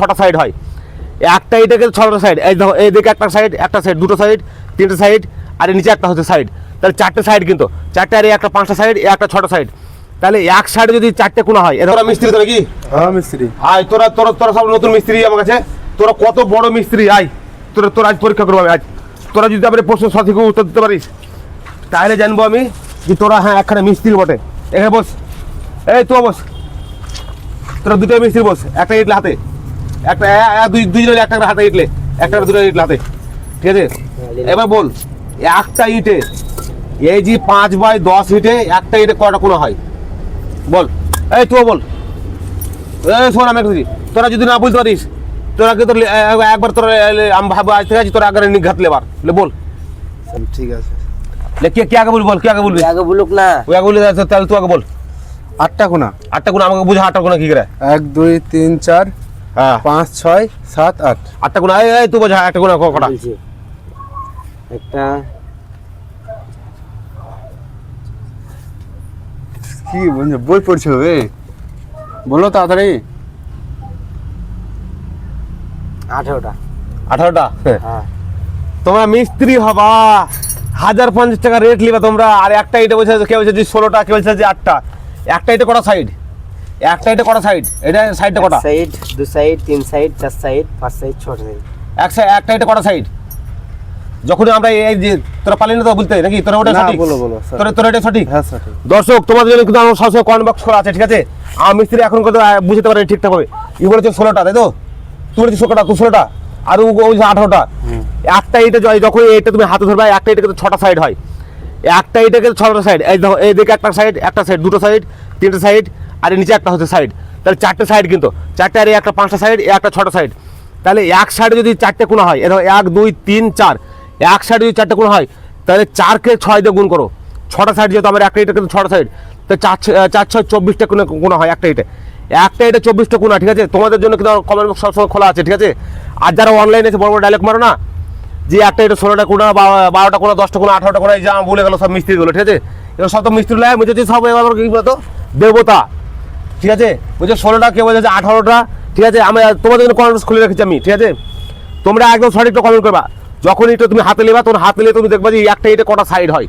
ছটা সাইড হয়। একটা ইটে গেলে ছটা সাইড এই দেখো এইদিকে একটা সাইড একটা সাইড দুটো সাইড তিনটে সাইড আর নিচে একটা হচ্ছে সাইড তাহলে চারটে সাইড কিন্তু। চারটে আর এই একটা পাঁচটা সাইড এই একটা ছটা সাইড তাহলে এক সাইডে যদি চারটে কোনা হয় এটা মিস্ত্রি তো নাকি হ্যাঁ মিস্ত্রি। আয় তোরা তোরা তোরা সব নতুন মিস্ত্রি আমার কাছে। তোরা কত বড় মিস্ত্রি? আয় তোরা তোরা আজ পরীক্ষা করব আমি আজ। তোরা যদি আমার প্রশ্ন সঠিক উত্তর দিতে পারিস তাহলে জানব আমি যে তোরা হ্যাঁ একখানে মিস্ত্রি বটে। এখানে বস। এই তো বস। তোরা দুটো মিস্ত্রি বস একটা ইটলে হাতে। একটা দুই দুইজনের একটা করে হাতে ইটলে একটা দুটো ইটলে হাতে। ঠিক আছে? এবার বল একটা ইটে এই যে পাঁচ বাই দশ ইটে একটা ইটে কয়টা কোনো হয়? বল এই তুই বল। এই শোন আমি একটু তোরা যদি না বুঝতে পারিস তোরা কি তোর একবার তোরা আমি ভাবো আজ থেকে আছি তোরা আগে নিঘাত লেবার। বল। ঠিক আছে। লে কে কে আগে বলবি বল কে আগে বলবি? আগে বলুক না। ওই আগে বলি তো- তাহলে তুই আগে বল। আটটা কোনা। আটটা গুণ আমাকে বুঝা আটটা গুণ কি করে? এক দুই তিন চার পাঁচ ছয় সাত আট। আটটা গুণ এই তুই বোঝা একটা গুণ কটা? একটা কি বলছো বই পড়ছো বে বলো তাড়াতাড়ি। আঠেরোটা। আঠারোটা? হ্যাঁ। তোমরা মিস্ত্রি হবা। হাজার পঞ্চাশ টাকা রেট লিবা তোমরা। আর একটা ইটে বলছে কেউ বলছে যে ষোলোটা কেউ বলছে যে আটটা। একটা ইটে কটা সাইড একটা ইটে কটা সাইড এটা সাইডটা কটা? সাইড দু সাইড তিন সাইড চার সাইড পাঁচ সাইড ছোট সাইড এক সাইড একটা ইটে কটা সাইড যখন আমরা এই যে তোরা পালি না তো বলতে নাকি? তোরা ওটা সঠিক? বলো, বলো, তোরা তোরা এটা সঠিক? হ্যাঁ সঠিক। দর্শক তোমাদের জন্য কিন্তু আমার সবসময় কমেন্ট বক্স খোলা আছে ঠিক আছে? আমার মিস্ত্রি এখন কত বুঝতে পারে ঠিকঠাক হবে ই বলেছে ষোলোটা তাই তো? তুই বলেছিস ষোলোটা তুই ষোলোটা। আর ও বলছে আঠারোটা। একটা য- যখন এইটা তুমি হাতে ধরবে একটা ইটে কিন্তু ছটা সাইড হয়। একটা কিন্তু ছটা সাইড এই দেখো এইদিকে একটা সাইড একটা সাইড দুটো সাইড তিনটে সাইড আর নিচে একটা হচ্ছে সাইড তাহলে চারটে সাইড কিন্তু। চারটে আর একটা পাঁচটা সাইড একটা ছটা সাইড তাহলে এক সাইডে যদি চারটে কোনা হয়, এরকম এক, দুই, তিন, চার। এক সাইডে যদি চারটে কোনা হয়, তাহলে চারকে ছয় দিয়ে গুণ করো। ছটা সাইড যেহেতু আমার একটা ইটে কিন্তু ছটা সাইড তো চার চার, ছয়, চব্বিশটা কোনা কোনা হয় একটা ইটে একটা ইটে চব্বিশটা কোনা ঠিক আছে? তোমাদের জন্য কিন্তু কমেন্ট বক্স সবসময় খোলা আছে, ঠিক আছে? আর যারা অনলাইনে এসে বড় বড় ডায়লগ মারো না, যে একটা এটা ষোলোটা কোনা বারোটা কোনা দশটা কোনা আঠারোটা কোনা এই যে বলে গেলো, সব মিস্ত্রিগুলো ঠিক আছে? এবার সব তো মিস্ত্রি লাগে বুঝেছি সব এবার কি বলতো? দেবতা। ঠিক আছে? বলছে ষোলোটা কেউ বলছে আঠারোটা? ঠিক আছে আমি তোমাদের জন্য কমেন্ট খুলে রেখেছি আমি ঠিক আছে? তোমরা একদম সঠিকটা কমেন্ট করবা। যখন এটা তুমি হাতে নেবা তখন হাতে নিয়ে তুমি দেখবা যে একটা এটা কটা সাইড হয়।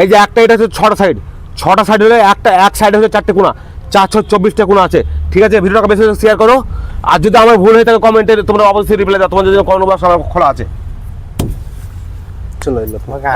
এই যে একটা এটা হচ্ছে ছটা সাইড ছটা সাইড হলে একটা এক সাইডে হচ্ছে চারটে কোনা। চার ছ চব্বিশটা কোনা আছে। ঠিক আছে ভিডিওটা বেশি শেয়ার করো। আর যদি আমার ভুল হয়ে থাকে কমেন্টে তোমরা অবশ্যই রিপ্লাই দাও। তোমাদের জন্য কমেন্ট বক্স আমার খোলা আছে। চলো ওকে